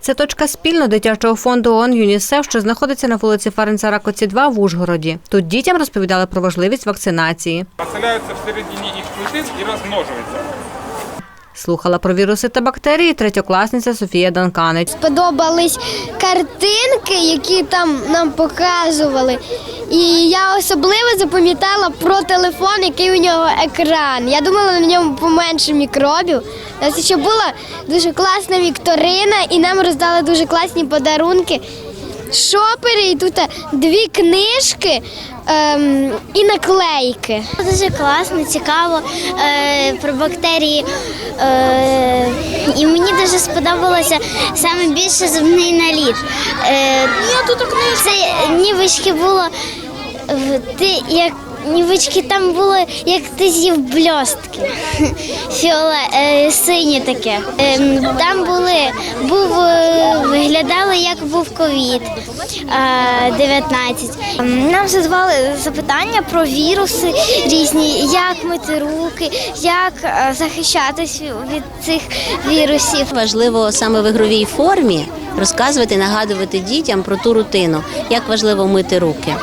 Це точка спільно дитячого фонду ООН ЮНІСЕФ, що знаходиться на вулиці Ференца Ракоці 2 в Ужгороді. Тут дітям розповідали про важливість вакцинації. Населяються всередині їх клітин і розмножуються. Слухала про віруси та бактерії третьокласниця Софія Данканець. сподобались картинки, які там нам показували. І я особливо запам'ятала про телефон, який у нього екран. Я думала на ньому поменше мікробів. У нас ще була дуже класна вікторина, і нам роздали дуже класні подарунки. Шопери, і тут дві книжки ем, і наклейки. Дуже класно, цікаво е, про бактерії. Е, і мені дуже сподобалося саме більше зубний наліт. Е, це нівочки було ти як. Нівочки там було, як ти з'їв бльостки. Фіоле е, синє таке. Ем, там були, був, е, виглядали як був ковід е, 19. Нам задавали запитання про віруси різні, як мити руки, як е, захищатись від цих вірусів. Важливо саме в ігровій формі розказувати, нагадувати дітям про ту рутину, як важливо мити руки,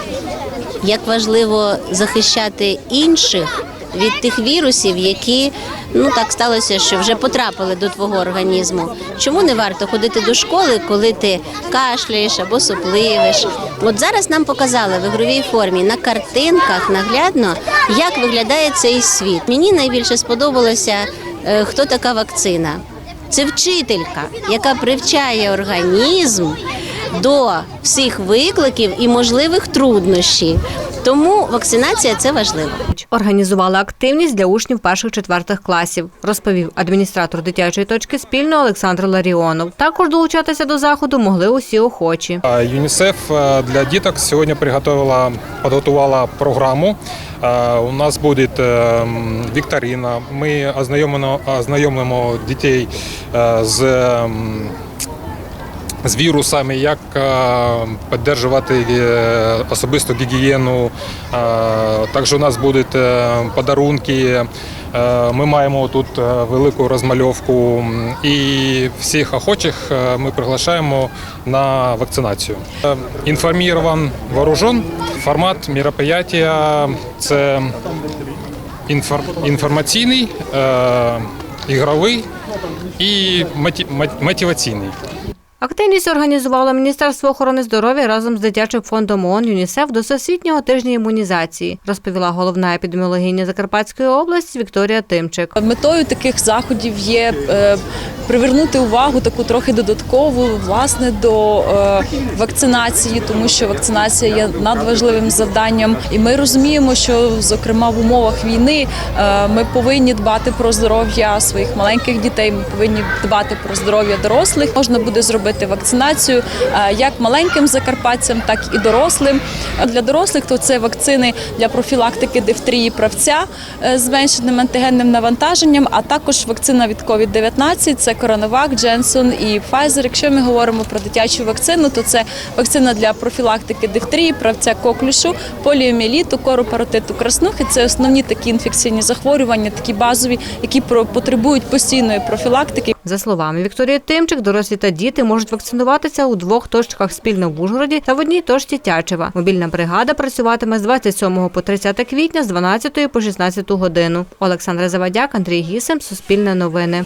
як важливо захищати інших від тих вірусів, які ну так сталося, що вже потрапили до твого організму. Чому не варто ходити до школи, коли ти кашляєш або сопливиш? От зараз нам показали в ігровій формі на картинках наглядно, як виглядає цей світ. Мені найбільше сподобалося, е, хто така вакцина. Це вчителька, яка привчає організм до всіх викликів і можливих труднощів. Тому вакцинація це важливо. Організували активність для учнів перших-четвертих класів, розповів адміністратор дитячої точки спільно Олександр Ларіонов. Також долучатися до заходу могли усі охочі. ЮНІСЕФ е, для діток сьогодні приготувала, підготувала програму. Е, У нас буде е, вікторина. Ми ознайомимо, ознайомимо дітей з, з вірусами, як е, підтримувати е, особисту гігієну. Е, Також у нас будуть подарунки. Ми маємо тут велику розмальовку і всіх охочих ми приглашаємо на вакцинацію. Інформірован вооружен. Формат мероприятия – це інфор- інформаційний, ігровий і мотиваційний. Активність організувало Міністерство охорони здоров'я разом з дитячим фондом ООН ЮНІСЕФ до Всесвітнього тижня імунізації, розповіла головна епідеміологиня Закарпатської області Вікторія Тимчик. Метою таких заходів є е, привернути увагу таку трохи додаткову власне до е, вакцинації, тому що вакцинація є надважливим завданням, і ми розуміємо, що зокрема в умовах війни е, ми повинні дбати про здоров'я своїх маленьких дітей. Ми повинні дбати про здоров'я дорослих. Можна буде зробити вакцинацію е, як маленьким закарпатцям, так і дорослим. Для дорослих то це вакцини для профілактики дифтерії правця е, з зменшеним антигенним навантаженням, а також вакцина від COVID-19 – це Коронавак, Дженсон і Pfizer. Якщо ми говоримо про дитячу вакцину, то це вакцина для профілактики дифтерії, правця коклюшу, поліоміеліту, коропаротиту краснухи. Це основні такі інфекційні захворювання, такі базові, які потребують постійної профілактики. За словами Вікторії Тимчик, дорослі та діти можуть вакцинуватися у двох точках спільно в Ужгороді та в одній точці Тячева. Мобільна бригада працюватиме з 27 по 30 квітня з 12 по 16 годину. Олександра Завадяк, Андрій Гісем, Суспільне новини.